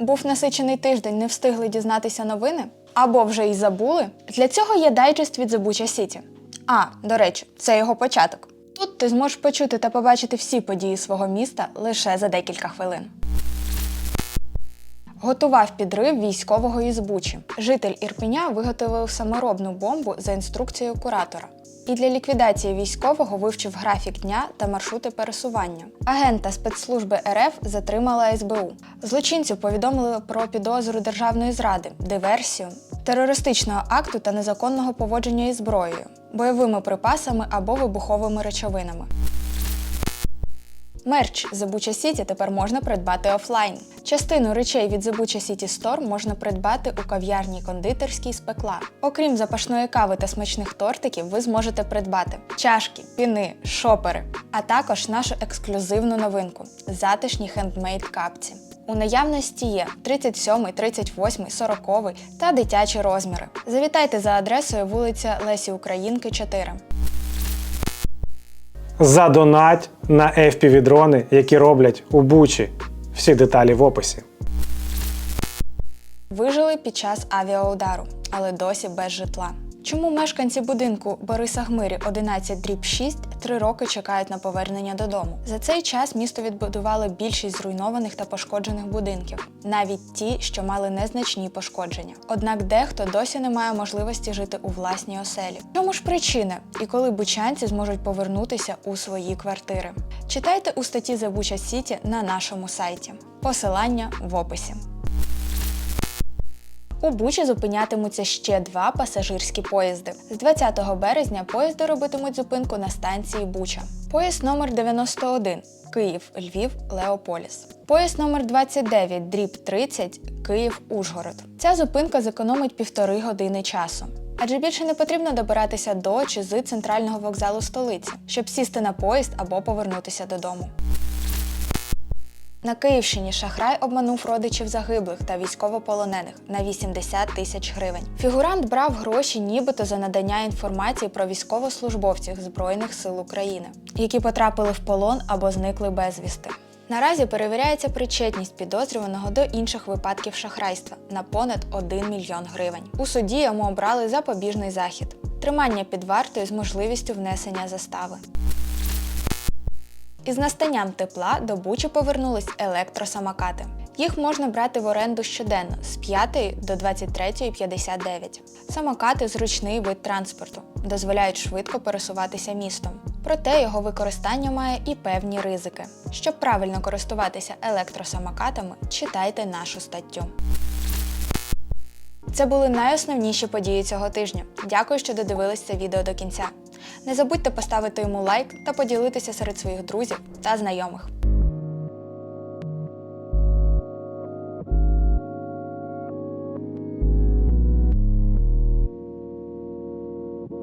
Був насичений тиждень, не встигли дізнатися новини? Або вже й забули? Для цього є дайджест від Bucha City. А, до речі, це його початок. Тут ти зможеш почути та побачити всі події свого міста лише за декілька хвилин. Готував підрив військового із Бучі. Житель Ірпеня виготовив саморобну бомбу за інструкцією куратора. І для ліквідації військового вивчив графік дня та маршрути пересування. Агента спецслужби РФ затримала СБУ. Злочинцю повідомили про підозру державної зради, диверсію, терористичного акту та незаконного поводження із зброєю, бойовими припасами або вибуховими речовинами. Мерч Bucha City тепер можна придбати офлайн. Частину речей від Bucha City Store можна придбати у кав'ярні кондитерській спекла. Окрім запашної кави та смачних тортиків, ви зможете придбати чашки, піни, шопери, а також нашу ексклюзивну новинку затишні хендмейд капці. У наявності є 37, 38, 40 та дитячі розміри. Завітайте за адресою вулиця Лесі Українки, 4. Задонать на FPV-дрони, які роблять у Бучі. Всі деталі в описі. Вижили під час авіаудару, але досі без житла. Чому мешканці будинку Бориса Гмирі 11 дріб 6 три роки чекають на повернення додому? За цей час місто відбудувало більшість зруйнованих та пошкоджених будинків, навіть ті, що мали незначні пошкодження. Однак дехто досі не має можливості жити у власній оселі. Чому ж причина? І коли бучанці зможуть повернутися у свої квартири? Читайте у статті Bucha City на нашому сайті. Посилання в описі. У Бучі зупинятимуться ще два пасажирські поїзди. З 20 березня поїзди робитимуть зупинку на станції Буча. Поїзд номер 91 Київ, Львів, Леополіс. Поїзд номер 29 дріб 30 Київ, Ужгород. Ця зупинка зекономить півтори години часу. Адже більше не потрібно добиратися до чи з центрального вокзалу столиці, щоб сісти на поїзд або повернутися додому. На Київщині шахрай обманув родичів загиблих та військовополонених на 80 тисяч гривень. Фігурант брав гроші нібито за надання інформації про військовослужбовців Збройних сил України, які потрапили в полон або зникли безвісти. Наразі перевіряється причетність підозрюваного до інших випадків шахрайства на понад 1 мільйон гривень. У суді йому обрали запобіжний захід тримання під вартою з можливістю внесення застави. Із настанням тепла до Бучі повернулись електросамокати. Їх можна брати в оренду щоденно з 5 до 23.59. Самокати зручний вид транспорту, дозволяють швидко пересуватися містом. Проте його використання має і певні ризики. Щоб правильно користуватися електросамокатами, читайте нашу статтю. Це були найосновніші події цього тижня. Дякую, що додивились це відео до кінця. Не забудьте поставити йому лайк та поділитися серед своїх друзів та знайомих.